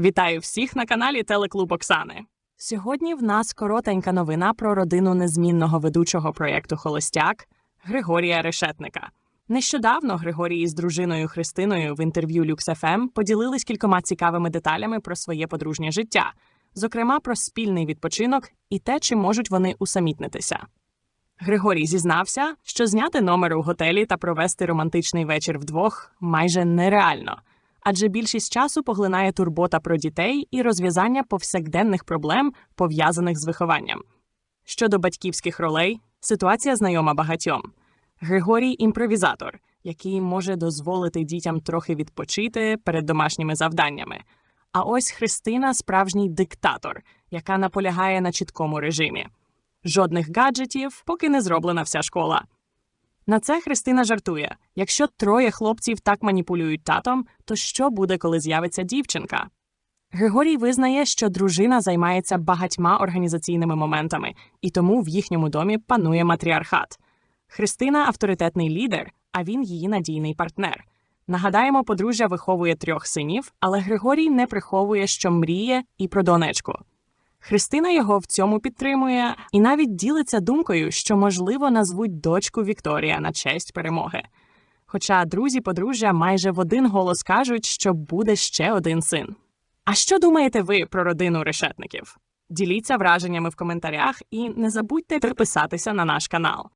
Вітаю всіх на каналі Телеклуб Оксани. Сьогодні в нас коротенька новина про родину незмінного ведучого проєкту Холостяк Григорія Решетника. Нещодавно Григорій із дружиною Христиною в інтерв'ю LuxFM поділились кількома цікавими деталями про своє подружнє життя, зокрема про спільний відпочинок і те, чи можуть вони усамітнитися. Григорій зізнався, що зняти номер у готелі та провести романтичний вечір вдвох майже нереально, адже більшість часу поглинає турбота про дітей і розв'язання повсякденних проблем, пов'язаних з вихованням. Щодо батьківських ролей, ситуація знайома багатьом. Григорій імпровізатор, який може дозволити дітям трохи відпочити перед домашніми завданнями. А ось Христина справжній диктатор, яка наполягає на чіткому режимі. Жодних гаджетів, поки не зроблена вся школа. На це Христина жартує: якщо троє хлопців так маніпулюють татом, то що буде, коли з'явиться дівчинка? Григорій визнає, що дружина займається багатьма організаційними моментами, і тому в їхньому домі панує матріархат. Христина авторитетний лідер, а він її надійний партнер. Нагадаємо, подружжя виховує трьох синів, але Григорій не приховує, що мріє і про донечку. Христина його в цьому підтримує і навіть ділиться думкою, що, можливо, назвуть дочку Вікторія на честь перемоги. Хоча друзі подружжя майже в один голос кажуть, що буде ще один син. А що думаєте ви про родину решетників? Діліться враженнями в коментарях і не забудьте підписатися на наш канал.